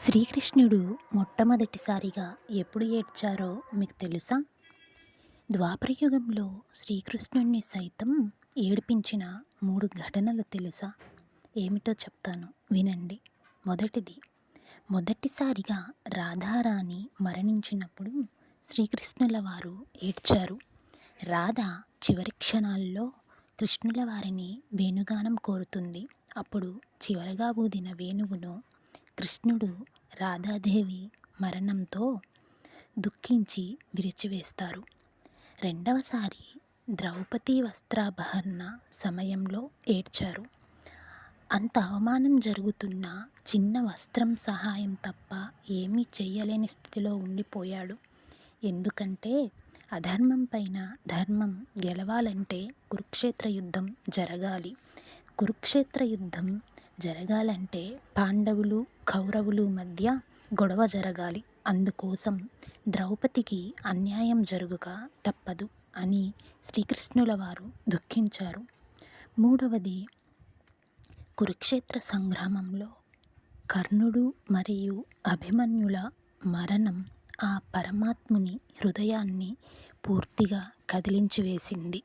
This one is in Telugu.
శ్రీకృష్ణుడు మొట్టమొదటిసారిగా ఎప్పుడు ఏడ్చారో మీకు తెలుసా? ద్వాపరయుగంలో శ్రీకృష్ణుణ్ణి సైతం ఏడిపించిన మూడు ఘటనలు తెలుసా? ఏమిటో చెప్తాను వినండి. మొదటిది మొదటిసారిగా రాధారాణి మరణించినప్పుడు శ్రీకృష్ణుల వారు ఏడ్చారు. రాధ చివరి క్షణాల్లో కృష్ణుల వారిని వేణుగానం కోరుతుంది. అప్పుడు చివరగా ఊదిన వేణువును కృష్ణుడు రాధాదేవి మరణంతో దుఃఖించి విరిచివేస్తారు. రెండవసారి ద్రౌపది వస్త్రాపహరణ సమయంలో ఏడ్చారు. అంత అవమానం జరుగుతున్న చిన్న వస్త్రం సహాయం తప్ప ఏమీ చేయలేని స్థితిలో ఉండిపోయాడు. ఎందుకంటే అధర్మం పైన ధర్మం గెలవాలంటే కురుక్షేత్ర యుద్ధం జరగాలి. కురుక్షేత్ర యుద్ధం జరగాలంటే పాండవులు కౌరవులు మధ్య గొడవ జరగాలి. అందుకోసం ద్రౌపదికి అన్యాయం జరుగుక తప్పదు అని శ్రీకృష్ణుల వారు దుఃఖించారు. మూడవది కురుక్షేత్ర సంగ్రామంలో కర్ణుడు మరియు అభిమన్యుల మరణం ఆ పరమాత్ముని హృదయాన్ని పూర్తిగా కదిలించి వేసింది